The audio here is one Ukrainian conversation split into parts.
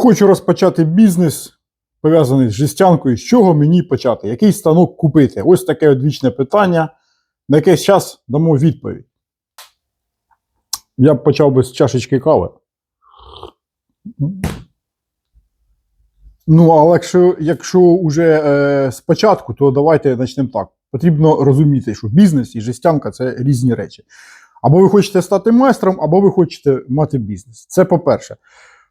Хочу розпочати бізнес, пов'язаний з жестянкою. З чого мені почати? Який станок купити? Ось таке одвічне питання. На якийсь час дамо відповідь. Я б почав би з чашечки кави. Ну, але якщо, якщо вже е, спочатку, то давайте почнемо так. Потрібно розуміти, що бізнес і жестянка це різні речі. Або ви хочете стати майстром, або ви хочете мати бізнес. Це по-перше.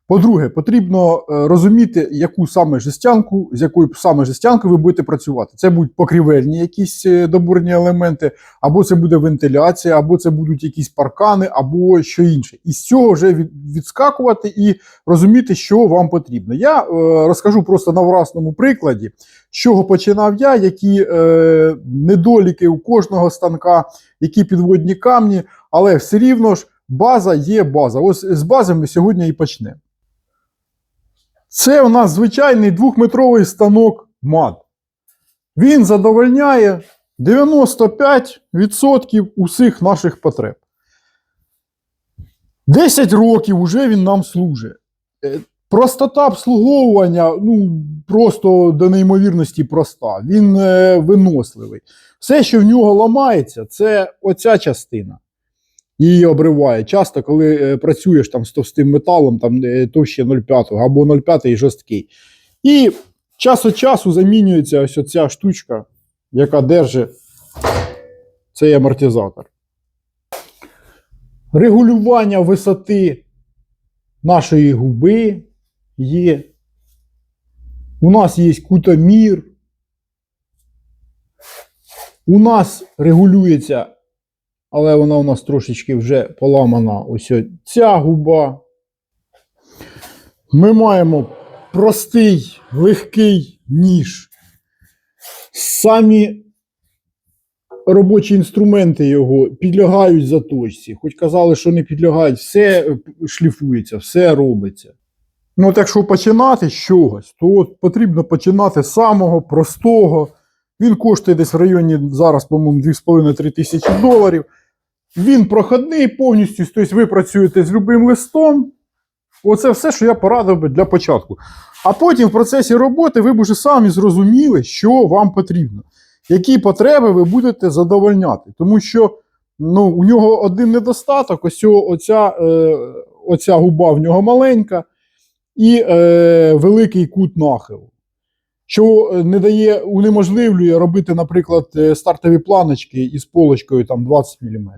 По-друге, потрібно е, розуміти, яку саме жестянку, з якою саме жестянкою ви будете працювати. Це будуть покрівельні якісь е, добурні елементи, або це буде вентиляція, або це будуть якісь паркани, або що інше. І з цього вже відскакувати і розуміти, що вам потрібно. Я е, розкажу просто на власному прикладі, з чого починав я, які недоліки у кожного станка, які підводні камні, але все рівно ж база є база. Ось з бази ми сьогодні і почнемо. Це у нас звичайний двохметровий станок МАД. Він задовольняє 95% усіх наших потреб. 10 років уже він нам служить. Е, Простота обслуговування ну, просто до неймовірності проста. Він е, виносливий. Все, що в нього ламається, це оця частина. Її обриває. Часто, коли е, працюєш там з товстим металом, там е, товще 0,5 або 0,5 жорсткий. І час від часу замінюється ось оця штучка, яка держить цей амортизатор. Регулювання висоти нашої губи є. У нас є кутомір. У нас регулюється, але вона у нас трошечки вже поламана ось ця губа. Ми маємо простий, легкий ніж. Самі робочі інструменти його підлягають заточці. Хоч казали, що не підлягають, все шліфується, все робиться. Ну, от якщо починати з чогось, то от потрібно починати з самого простого. Він коштує десь в районі зараз, по-моєму, 2,5-3 тисячі доларів. Він проходний повністю, тобто ви працюєте з любим листом. Оце все, що я порадив би для початку. А потім в процесі роботи ви б уже самі зрозуміли, що вам потрібно, які потреби ви будете задовольняти. Тому що ну, у нього один недостаток, ось оця, е, оця губа в нього маленька і е, великий кут нахилу. Що е, не дає, унеможливлює робити, наприклад, е, стартові планочки із полочкою там 20 мм.